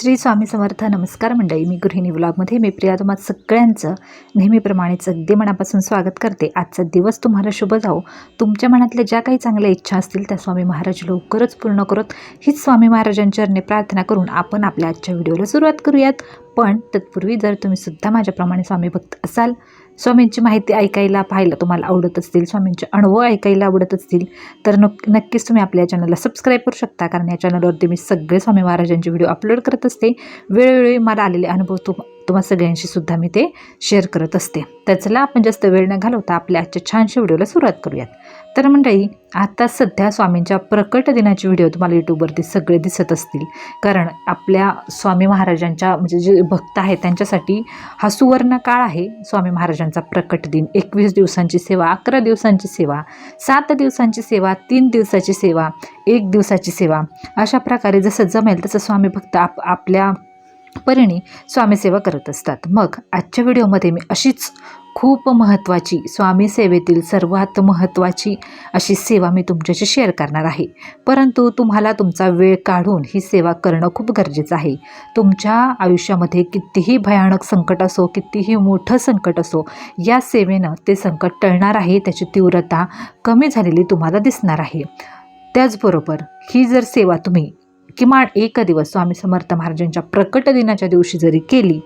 श्री स्वामी समर्थ. नमस्कार मंडळी मी गृहिणी ब्लॉगमध्ये मी प्रिया तुम्हाला सगळ्यांचं नेहमीप्रमाणेच अगदी मनापासून स्वागत करते. आजचा दिवस तुम्हाला शुभ जाओ तुमच्या मनातल्या ज्या काही चांगल्या इच्छा असतील त्या स्वामी महाराज लवकरच पूर्ण करत. हीच स्वामी महाराजांच्या प्रार्थना करून आपण आपल्या आजच्या व्हिडिओला सुरुवात करूयात. पण तत्पूर्वी जर तुम्ही सुद्धा माझ्याप्रमाणे स्वामी भक्त असाल स्वामींची माहिती ऐकायला पाहायला तुम्हाला आवडत असतील स्वामींचे अनुभव ऐकायला आवडत असतील तर नक् नक्कीच तुम्ही आपल्या चॅनलला सबस्क्राईब करू शकता. कारण या चॅनलवरती मी सगळे स्वामी महाराजांचे व्हिडिओ अपलोड करत असते. वेळोवेळी मला आलेले अनुभव तुम तुम्हा सगळ्यांशी सुद्धा मी ते शेअर करत असते. तर चला आपण जास्त वेळ न घालवता आपल्या आजच्या छानशा व्हिडिओला सुरुवात करूयात. तर मंडळी आता सध्या स्वामींच्या प्रकट दिनाचे व्हिडिओ तुम्हाला यूट्यूबवरती सगळे दिसत असतील. कारण आपल्या स्वामी महाराजांच्या म्हणजे जे भक्त आहेत त्यांच्यासाठी हा सुवर्ण काळ आहे. स्वामी महाराजांचा प्रकट दिन एकवीस दिवसांची सेवा अकरा दिवसांची सेवा सात दिवसांची सेवा तीन दिवसाची सेवा एक दिवसाची सेवा. अशा प्रकारे जसं जमेल तसं स्वामी भक्त आप आपल्या परीने स्वामीसेवा करत असतात. मग आजच्या व्हिडिओमध्ये मी अशीच खूप महत्त्वाची स्वामी सेवेतील सर्वात महत्त्वाची अशी सेवा मी तुमच्याशी शेअर करणार आहे. परंतु तुम्हाला तुमचा वेळ काढून ही सेवा करणं खूप गरजेचं आहे. तुमच्या आयुष्यामध्ये कितीही भयानक संकट असो कितीही मोठं संकट असो या सेवेनं ते संकट टळणार आहे त्याची तीव्रता कमी झालेली तुम्हाला दिसणार आहे. त्याचबरोबर ही जर सेवा तुम्ही किमान एक दिवस स्वामी समर्थ महाराजांच्या प्रकट दिनाच्या दिवशी जरी केली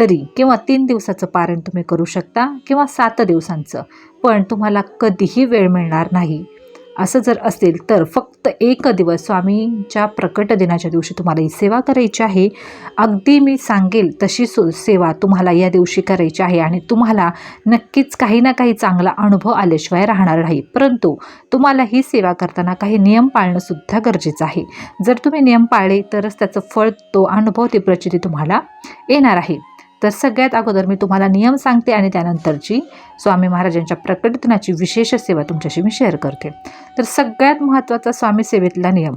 तरी किंवा तीन दिवसाचं पारण तुम्ही करू शकता किंवा सात दिवसांचं पण तुम्हाला कधीही वेळ मिळणार नाही. असं जर असेल तर फक्त एक दिवस स्वामींच्या प्रकट दिनाच्या दिवशी तुम्हाला ही सेवा करायची आहे. अगदी मी सांगेल तशी सु सेवा तुम्हाला या दिवशी करायची आहे आणि तुम्हाला नक्कीच काही ना काही चांगला अनुभव आल्याशिवाय राहणार नाही. परंतु तुम्हाला ही सेवा करताना काही नियम पाळणंसुद्धा गरजेचं आहे. जर तुम्ही नियम पाळले तरच त्याचं फळ तो अनुभव ती प्रचिती तुम्हाला येणार आहे. तर सगळ्यात अगोदर मी तुम्हाला नियम सांगते आणि त्यानंतरची स्वामी महाराजांच्या प्रकटनाची विशेष सेवा तुमच्याशी मी शेअर करते. तर सगळ्यात महत्त्वाचा स्वामी सेवेतला नियम.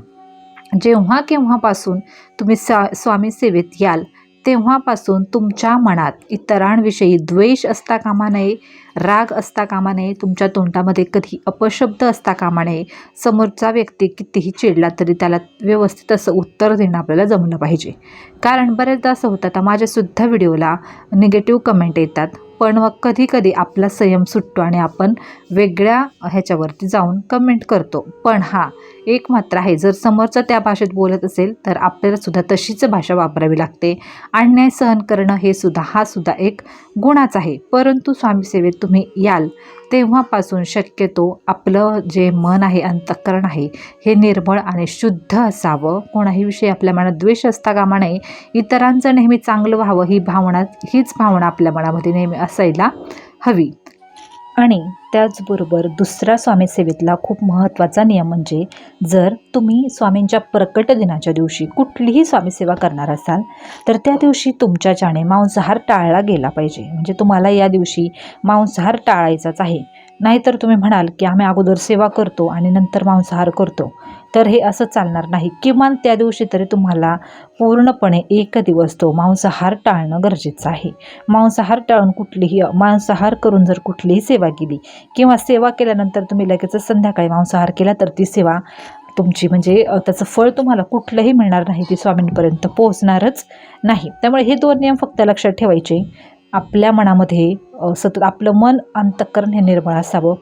जेव्हा केव्हापासून तुम्ही स्वा स्वामी सेवेत याल तेव्हापासून तुमच्या मनात इतरांविषयी द्वेष असता कामा नये राग असता कामा नये तुमच्या तोंडामध्ये कधी अपशब्द असता कामा नये समोरचा व्यक्ती कितीही चिडला तरी त्याला व्यवस्थित असं उत्तर देणं आपल्याला जमलं पाहिजे. कारण बऱ्याचदा असं होतं आता माझ्यासुद्धा व्हिडिओला निगेटिव्ह कमेंट येतात. पण मग कधी कधी आपला संयम सुटतो आणि आपण वेगळ्या ह्याच्यावरती जाऊन कमेंट करतो. पण हा एक मात्र आहे. जर समोरचा त्या भाषेत बोलत असेल तर आपल्यालासुद्धा तशीच भाषा वापरावी लागते. अन्याय सहन करणं हे सुद्धा हा सुद्धा एक गुणाच आहे. परंतु स्वामी सेवेत तुम्ही याल. तेव्हापासून शक्यतो आपलं जे मन आहे अंतःकरण आहे हे निर्मळ आणि शुद्ध असावं. कोणाही विषयी आपल्या मनात द्वेष असता कामा नये. इतरांचं नेहमी चांगलं व्हावं ही भावना हीच भावना आपल्या मनामध्ये नेहमी असायला हवी. आणि त्याचबरोबर दुसरा स्वामीसेवेतला खूप महत्त्वाचा नियम म्हणजे जर तुम्ही स्वामींच्या प्रकट दिनाच्या दिवशी कुठलीही स्वामीसेवा करणार असाल तर त्या दिवशी तुमच्याच्याने मांसाहार टाळला गेला पाहिजे. म्हणजे तुम्हाला या दिवशी मांसाहार टाळायचाच आहे. नाहीतर तुम्ही म्हणाल की आम्ही अगोदर सेवा करतो आणि नंतर मांसाहार करतो. तर हे असं चालणार नाही. किमान त्या दिवशी तरी तुम्हाला पूर्णपणे एक दिवस तो मांसाहार टाळणं गरजेचं आहे. मांसाहार टाळून कुठलीही मांसाहार करून जर कुठलीही सेवा केली किंवा सेवा केल्यानंतर तुम्ही लगेच संध्याकाळी मांसाहार केला तर ती सेवा तुमची म्हणजे त्याचं फळ तुम्हाला कुठलंही मिळणार नाही. ती स्वामींपर्यंत पोहोचणारच नाही. त्यामुळे हे दोन नियम फक्त लक्षात ठेवायचे. आपल्या मनामध्ये सतत आपलं मन अंतःकरण हे निर्मळ असावं.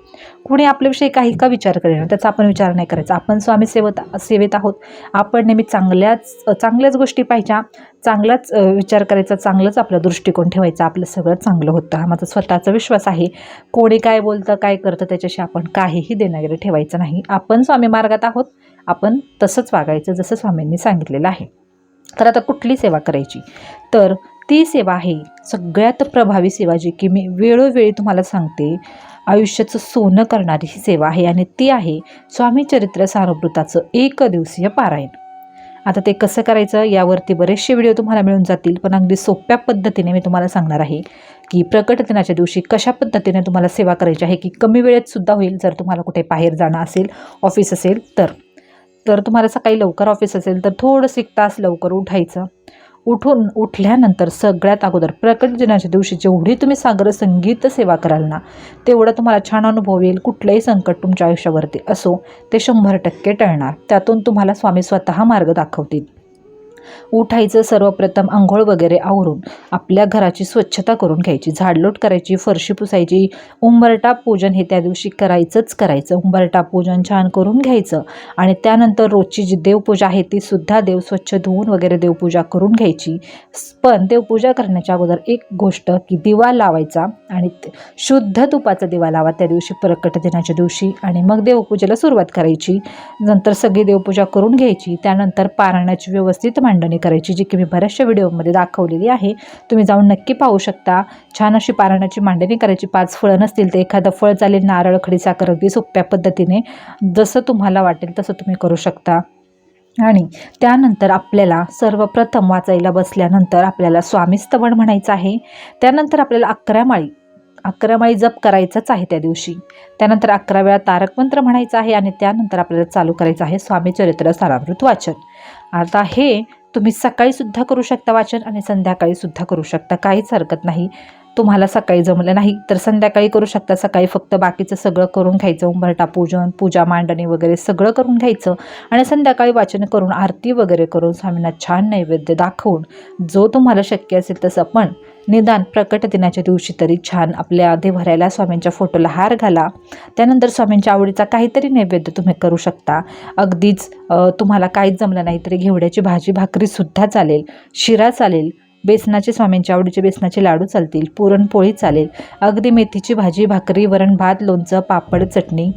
कुणी आपल्याविषयी काही का विचार करेना त्याचा आपण विचार नाही करायचा. आपण स्वामी सेवत सेवेत आहोत. आपण नेहमी चांगल्याच चांगल्याच गोष्टी पाहिजे चांगलाच विचार करायचा चांगलंच आपला दृष्टिकोन ठेवायचा आपलं सगळं चांगलं होतं. हा माझा स्वतःचा विश्वास आहे. कोणी काय बोलतं काय करतं त्याच्याशी आपण काहीही देणं ठेवायचं नाही. आपण स्वामी मार्गात आहोत. आपण तसंच वागायचं जसं स्वामींनी सांगितलेलं आहे. तर आता कुठली सेवा करायची? तर ती सेवा आहे. सगळ्यात प्रभावी सेवा जी की मी वेळोवेळी तुम्हाला सांगते आयुष्याचं सोनं करणारी ही सेवा आहे आणि ती आहे स्वामी चरित्र सारवृताचं एक दिवसीय पारायण. आता ते कसं करायचं यावरती बरेचसे व्हिडिओ तुम्हाला मिळून जातील पण अगदी सोप्या पद्धतीने मी तुम्हाला सांगणार आहे की प्रकट दिनाच्या दिवशी कशा पद्धतीने तुम्हाला सेवा करायची आहे की कमी वेळेत सुद्धा होईल जर तुम्हाला कुठे बाहेर जाणं असेल ऑफिस असेल तर. तर तुम्हाला सकाळी लवकर ऑफिस असेल तर थोडंसं एक तास लवकर उठायचं. उठून उठल्यानंतर सगळ्यात अगोदर प्रकट दिनाच्या दिवशी जेवढी तुम्ही सागर संगीत सेवा कराल ना तेवढं तुम्हाला छान अनुभव येईल कुठलंही संकट तुमच्या आयुष्यावरती असो ते शंभर टक्के टळणार. त्यातून तुम्हाला स्वामी स्वतः मार्ग दाखवतील. उठायचं सर्वप्रथम आंघोळ वगैरे आवरून आपल्या घराची स्वच्छता करून घ्यायची. झाडलोट करायची फरशी पुसायची उंबरटा पूजन हे त्या दिवशी करायचंच करायचं. उंबरटा पूजन छान करून घ्यायचं आणि त्यानंतर रोजची जी देवपूजा आहे ती सुद्धा देव स्वच्छ धुवून वगैरे देवपूजा करून घ्यायची. पण देवपूजा करण्याच्या अगोदर एक गोष्ट की दिवा लावायचा आणि शुद्ध तुपाचा दिवा लावा त्या दिवशी प्रकट दिनाच्या दिवशी आणि मग देवपूजेला सुरुवात करायची. नंतर सगळी देवपूजा करून घ्यायची. त्यानंतर पारायणाची व्यवस्थित मांडणी करायची जी की मी बऱ्याचशा व्हिडिओमध्ये दाखवलेली आहे. तुम्ही जाऊन नक्की पाहू शकता. छान अशी पारायणाची मांडणी करायची. पाच फळं नसतील तर एखादं फळ चालेल नारळ खडीसाखर अगदी सोप्या पद्धतीने जसं तुम्हाला वाटेल तसं तुम्ही करू शकता. आणि त्यानंतर आपल्याला सर्वप्रथम वाचायला बसल्यानंतर आपल्याला स्वामीस्तवण म्हणायचं आहे. त्यानंतर आपल्याला अकरा माळी अकरा माळी जप करायचाच आहे त्या दिवशी. त्यानंतर अकरा वेळा तारक मंत्र म्हणायचं आहे आणि त्यानंतर आपल्याला चालू करायचं आहे स्वामी चरित्र सारामृत वाचन. आता हे तुम्ही सकाळीसुद्धा करू शकता वाचन आणि संध्याकाळीसुद्धा करू शकता. काहीच हरकत नाही. तुम्हाला सकाळी जमलं नाही तर संध्याकाळी करू शकता. सकाळी फक्त बाकीचं सगळं करून घ्यायचं. उंबरटा पूजन पूजा मांडणी वगैरे सगळं करून घ्यायचं आणि संध्याकाळी वाचन करून आरती वगैरे करून स्वामींना छान नैवेद्य दाखवून जो तुम्हाला शक्य असेल तसं पण निदान प्रकट दिनाच्या दिवशी तरी छान आपल्या देवऱ्याला स्वामींच्या फोटोला हार घाला. त्यानंतर स्वामींच्या आवडीचा काहीतरी नैवेद्य तुम्ही करू शकता. अगदीच तुम्हाला काहीच जमलं नाही तरी घेवड्याची भाजी भाकरीसुद्धा चालेल. शिरा चालेल. बेसनाचे स्वामींच्या आवडीचे बेसनाचे लाडू चालतील. पुरणपोळी चालेल. अगदी मेथीची भाजी भाकरी वरण भात लोणचं पापड चटणी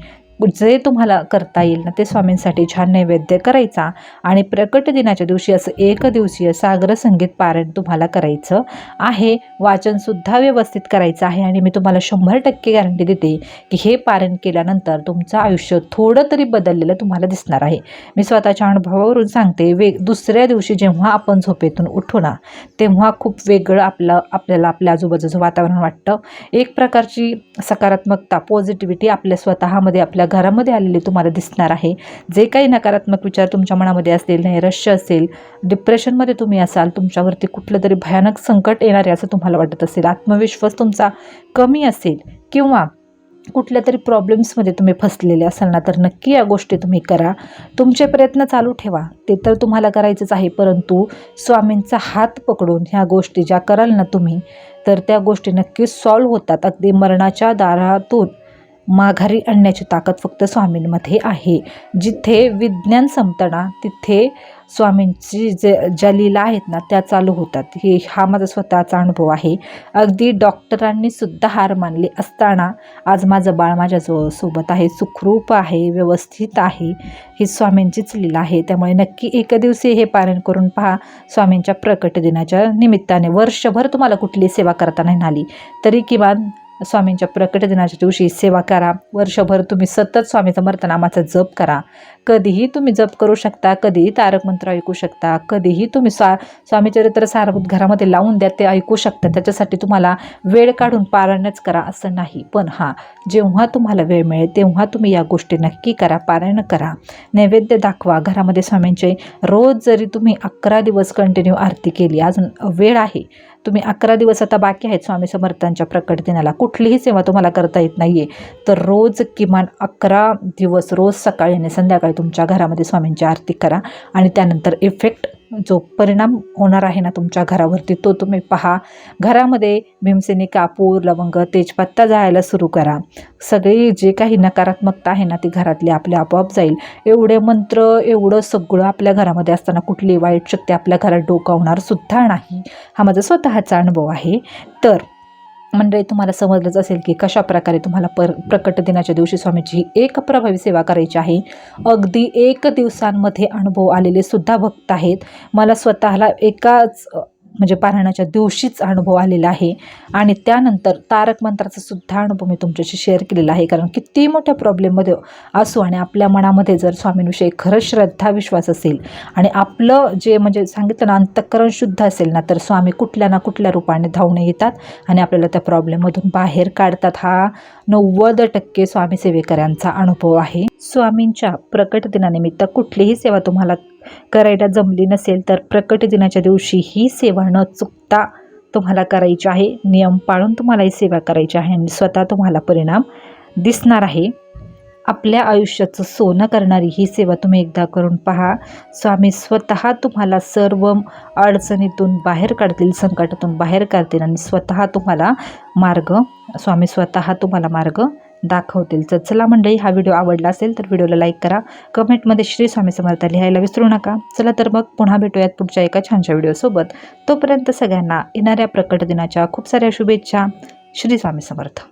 जे तुम्हाला करता येईल ना ते स्वामींसाठी छान नैवेद्य करायचा. आणि प्रकट दिनाच्या दिवशी असं एक दिवसीय सागर संगीत पारायण तुम्हाला करायचं आहे. वाचनसुद्धा व्यवस्थित करायचं आहे आणि मी तुम्हाला शंभर टक्के गॅरंटी देते की हे पारायण केल्यानंतर तुमचं आयुष्य थोडं तरी बदललेलं तुम्हाला दिसणार आहे. मी स्वतःच्या अनुभवावरून सांगते वे दुसऱ्या दिवशी जेव्हा आपण झोपेतून उठू ना तेव्हा खूप वेगळं आपलं आपल्याला आपल्या आजूबाजूचं वातावरण वाटतं. एक प्रकारची सकारात्मकता पॉझिटिव्हिटी आपल्या स्वतःमध्ये आपल्या घरामध्ये आलेले तुम्हाला दिसणार आहे. जे काही नकारात्मक विचार तुमच्या मनामध्ये असतील नैराश्य असेल डिप्रेशनमध्ये तुम्ही असाल तुमच्यावरती कुठलं तरी भयानक संकट येणार आहे असं तुम्हाला वाटत असेल. आत्मविश्वास तुमचा कमी असेल किंवा कुठल्या तरी प्रॉब्लेम्समध्ये तुम्ही फसलेले असाल ना तर नक्की या गोष्टी तुम्ही करा. तुमचे प्रयत्न चालू ठेवा. ते तर तुम्हाला करायचंच आहे परंतु स्वामींचा हात पकडून ह्या गोष्टी ज्या कराल ना तुम्ही तर त्या गोष्टी नक्कीच सॉल्व्ह होतात. अगदी मरणाच्या दारातून माघारी आणण्याची ताकद फक्त स्वामींमध्ये आहे. जिथे विज्ञान संपताना तिथे स्वामींची जे ज्या लीला आहेत ना त्या चालू होतात. हे हा माझा स्वतःचा अनुभव आहे. अगदी डॉक्टरांनी सुद्धा हार मानली असताना आज माझं बाळ माझ्याजवळ सोबत आहे सुखरूप आहे व्यवस्थित आहे ही स्वामींचीच लीला आहे. त्यामुळे नक्की एक दिवशी हे पालन करून पहा. स्वामींच्या प्रकट दिनाच्या निमित्ताने वर्षभर तुम्हाला कुठली सेवा करता नाही आली तरी किमान स्वामींच्या प्रकट दिनाच्या दिवशी सेवा करा. वर्षभर तुम्ही सतत स्वामी समर्थ नामाचा जप करा. कधीही तुम्ही जप करू शकता कधीही तारक मंत्र ऐकू शकता कधीही तुम्ही स्वा स्वामीचरित्र सारभूत घरामध्ये लावून द्या ते ऐकू शकता. त्याच्यासाठी तुम्हाला वेळ काढून पारायणच करा असं नाही. पण हां जेव्हा तुम्हाला वेळ मिळेल तेव्हा तुम्ही या गोष्टी नक्की करा पारायण करा. नैवेद्य दाखवा. घरामध्ये स्वामींचे रोज जरी तुम्ही अकरा दिवस कंटिन्यू आरती केली अजून वेळ आहे. तुम्ही अकरा दिवस आता बाकी आहेत स्वामी समर्थांच्या प्रकट दिनाला. कुठलीही सेवा तुम्हाला करता येत नाही आहे तर रोज किमान अकरा दिवस रोज सकाळी आणि संध्याकाळी तुमच्या घरामध्ये स्वामींची आरती करा आणि त्यानंतर इफेक्ट जो परिणाम होणार आहे ना तुमच्या घरावरती तो तुम्ही पहा. घरामध्ये भीमसेनी कापूर लवंग तेजपत्ता जायला सुरू करा. सगळी जे काही नकारात्मकता आहे ना ती घरातली आपल्या आपोआप जाईल. एवढे मंत्र एवढं सगळं आपल्या घरामध्ये असताना कुठली वाईट शक्ती आपल्या घरात डोकावणार सुद्धा नाही. हा माझा स्वतःचा अनुभव आहे. तर मंडळी तुम्हाला समजलंच असेल की कशा प्रकारे तुम्हाला पर प्रकट दिनाच्या दिवशी स्वामीची ही एक प्रभावी सेवा करायची आहे. अगदी एक दिवसांमध्ये अनुभव आलेले सुद्धा भक्त आहेत. मला स्वतःला एकाच म्हणजे पारायणाच्या दिवशीच अनुभव आलेला आहे. आणि त्यानंतर तारक मंत्राचा सुद्धा अनुभव मी तुमच्याशी शेअर केलेला आहे. कारण किती मोठ्या प्रॉब्लेममध्ये असू आणि आपल्या मनामध्ये जर स्वामींविषयी खरंच श्रद्धा विश्वास असेल आणि आपलं जे म्हणजे सांगितलं ना अंतःकरण शुद्ध असेल ना तर स्वामी कुठल्या ना कुठल्या रूपाने धावणे येतात आणि आपल्याला त्या प्रॉब्लेममधून बाहेर काढतात. हा नव्वद टक्के स्वामी सेवेकरांचा अनुभव आहे. स्वामींच्या प्रकट दिनानिमित्त कुठलीही सेवा तुम्हाला करायला जमली नसेल तर प्रकट दिनाच्या दिवशी ही सेवा न चुकता तुम्हाला करायची आहे. नियम पाळून तुम्हाला ही सेवा करायची आहे आणि स्वतः तुम्हाला परिणाम दिसणार आहे. आपल्या आयुष्याचं सोनं करणारी ही सेवा तुम्ही एकदा करून पहा. स्वामी स्वतः तुम्हाला सर्व अडचणीतून बाहेर काढतील संकटातून बाहेर काढतील आणि स्वतः तुम्हाला मार्ग स्वामी स्वतः तुम्हाला मार्ग दाखवतील. तर चला मंडळी हा व्हिडिओ आवडला असेल तर व्हिडिओला लाईक करा. कमेंटमध्ये श्री स्वामी समर्थ लिहायला विसरू नका. चला तर मग पुन्हा भेटूयात पुढच्या एका छानशा व्हिडिओसोबत तोपर्यंत सगळ्यांना येणाऱ्या प्रकट दिनाच्या खूप साऱ्या शुभेच्छा. श्री स्वामी समर्थ.